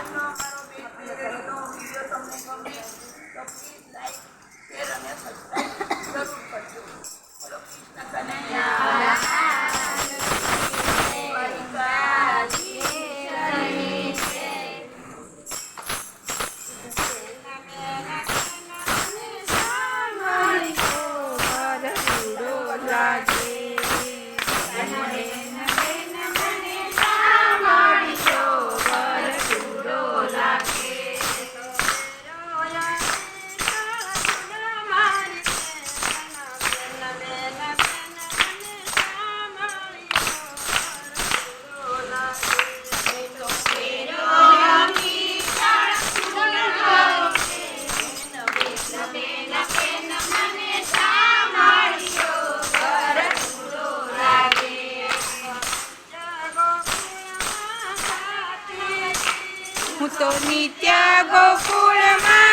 આજનો અમારો બેન પીરિયડનો વીડિયો તમને ગમે તો પ્લીઝ લાઈક શેર અને સબસ્ક્રાઈબ જરૂર કરજો બોલો Krishna Kanaiya Tony Tiago Culemán.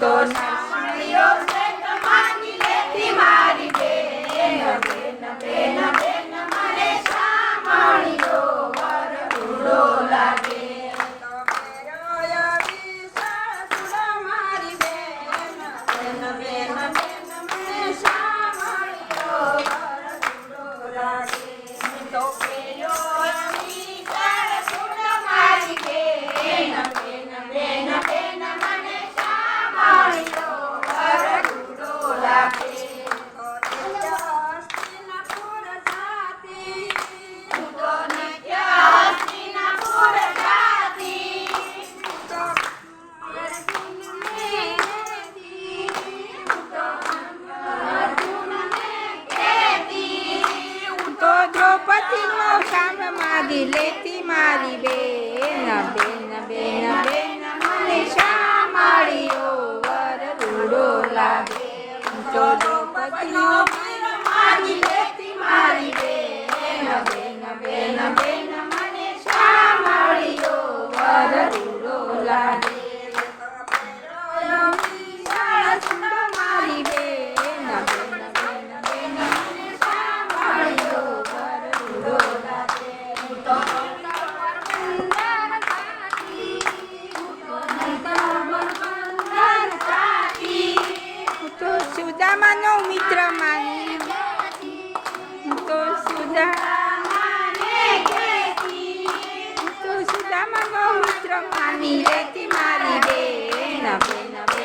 santos. લેતી મારી બેન બેન બેન બેન, મને શા મળ્યો વર રૂડો લાગે? ઊંચો દ્રૌપદીનો માગી લેતી મારી બેન બેન બેન બેન, મને શા મળ્યો વર રૂડો લાગે? સમગૌ મિત્ર માની રેતી મારી બેન બેન.